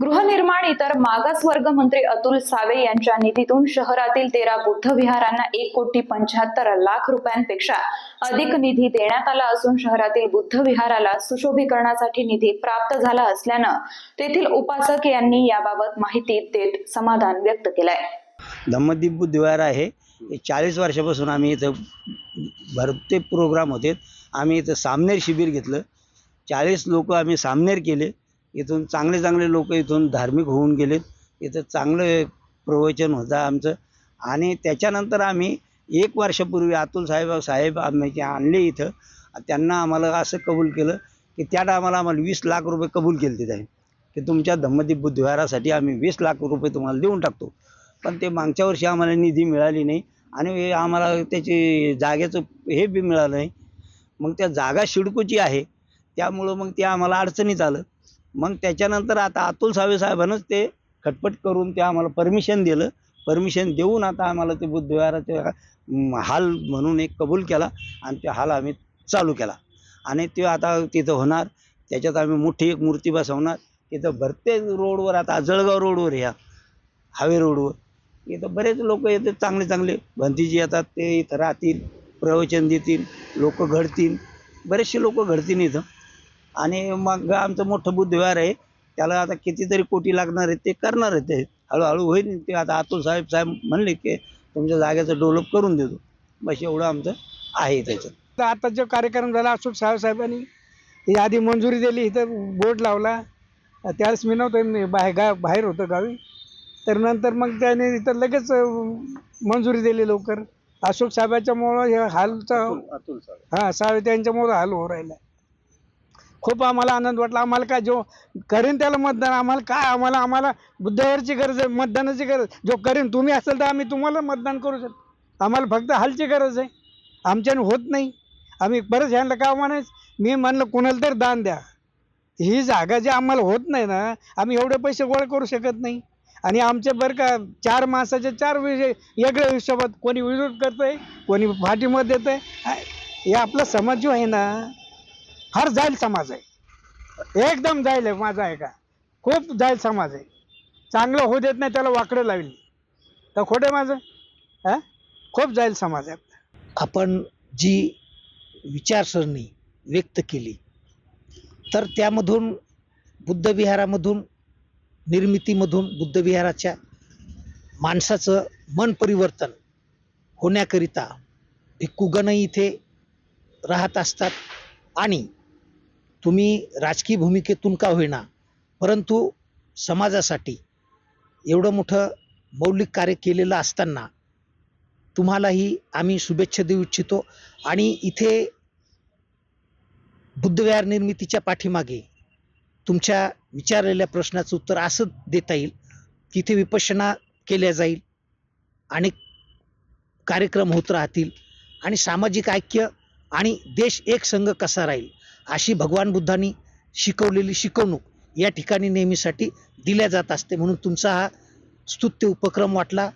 गृहनिर्माण इतर मागासवर्ग मंत्री अतुल सावे यांच्या निधीतून शहरातील तेरा बुद्ध विहारांना एक कोटी पंच्याहत्तर लाख रुपयांपेक्षा अधिक निधी देण्यात आला असून शहरातील बुद्ध विहाराला सुशोभीकरणासाठी निधी प्राप्त झाला असल्यानं तेथील उपासक यांनी याबाबत माहिती देत समाधान व्यक्त केलंय. धम्मदीप बुद्धविहार आहे. चाळीस वर्षापासून आम्ही इथं भरते प्रोग्राम होते. आम्ही इथं सामनेर शिबिर घेतलं. चाळीस लोक आम्ही सामनेर केले. इथून चांगले चांगले लोक इथून धार्मिक होऊन गेलेत. इथं चांगलं प्रवचन होतं आमचं. आणि त्याच्यानंतर आम्ही एक वर्षापूर्वी अतुल साहेब साहेब आम्ही आणले इथं. त्यांना आम्हाला असं कबूल केलं की त्या टायमाला आम्हाला वीस लाख रुपये कबूल केले ते की तुमच्या धम्मदीप बुद्धविहारासाठी आम्ही वीस लाख रुपये तुम्हाला देऊन टाकतो. पण ते मागच्या वर्षी आम्हाला निधी मिळाली नाही. आणि हे आम्हाला त्याची जागेचं हे बी मिळालं नाही. मग त्या जागा शिडकोची आहे. त्यामुळं मग ते आम्हाला अडचणीत आलं. मग त्याच्यानंतर आता अतुल सावे साहेबांनाच ते खटपट करून ते आम्हाला परमिशन दिलं. परमिशन देऊन आता आम्हाला ते बुद्धविहाराचे हाल म्हणून एक कबूल केला आणि ते हाल आम्ही चालू केला. आणि ते आता तिथं होणार. त्याच्यात आम्ही मोठी एक मूर्ती बसवणार. तिथं भरते रोडवर आता जळगाव रोडवर ह्या हावे रोडवर. इथं बरेच लोक येतात चांगले चांगले. भंतीजी येतात ते इथं राहतील प्रवचन देतील लोक घडतील. बरेचसे लोक घडतील इथं. आणि मग आमचं मोठं बुद्धविहार आहे. त्याला आता कितीतरी कोटी लागणार आहे ते करणार आहे ते. हळूहळू होईल. ते आता अतुल साहेब साहेब म्हणले की तुमच्या जागेचं डेव्हलप करून देतो. बस एवढं आमचं आहे त्याचं. तर आता जो कार्यक्रम झाला अशोक साहेबांनी ही आधी मंजुरी दिली इथं बोर्ड लावला. त्यावेळेस मी नव्हतं मी बाहेर गा बाहेर होतो गावी. तर नंतर मग त्याने इथं लगेच मंजुरी दिली लवकर. अशोक साहेबाच्यामुळं हे हालचा अतुल साहेब. हां साहेब त्यांच्यामुळं हाल हो राहिला. खूप आम्हाला आनंद वाटला. आम्हाला काय जो करीन त्याला मतदान आम्हाला काय आम्हाला आम्हाला बुद्धावरची गरज आहे मतदानाची गरज जो करीन तुम्ही असेल तर आम्ही तुम्हाला मतदान करू शकतो. आम्हाला फक्त हालची गरज आहे. आमच्याने होत नाही. आम्ही बरंच ह्यांना का म्हणायचं? मी म्हणलं कुणाला तर दान द्या. ही जागा जी आम्हाला होत नाही ना आम्ही एवढे पैसे गोळा करू शकत नाही. आणि आमचे बरं का चार माणसाचे चार विषय वेगळ्या हिशोबात कोणी विरोध करतंय कोणी पाठिंबा देत आहे हे आपला समाज जो आहे ना फार जाईल समाज आहे. एकदम जाईल आहे माझा आहे का? खूप जाईल समाज आहे. चांगलं होऊ देत नाही त्याला वाकडं लावली तर खोटं माझं? हा? खूप जाईल समाज आहे. आपण जी विचारसरणी व्यक्त केली तर त्यामधून बुद्धविहारामधून निर्मितीमधून बुद्धविहाराच्या माणसाचं मन परिवर्तन होण्याकरिता भिक्खुगणही इथे राहत असतात. आणि तुम्ही राजकीय भूमिकेतून का होईना परंतु समाजासाठी एवढं मोठं मौलिक कार्य केलेलं असताना तुम्हालाही आम्ही शुभेच्छा देऊ इच्छितो. आणि इथे बुद्धविहार निर्मितीच्या पाठीमागे तुमच्या विचारलेल्या प्रश्नाचं उत्तर असं देता येईल तिथे विपशना केल्या जाईल आणि कार्यक्रम होत राहतील आणि सामाजिक ऐक्य आणि देश एक संघ कसा राहील अशी भगवान बुद्धांनी शिकवलेली शिकवणूक या ठिकाणी नेहमीसाठी दिल्या जात असते. म्हणून तुमचा हा स्तुत्य उपक्रम वाटला.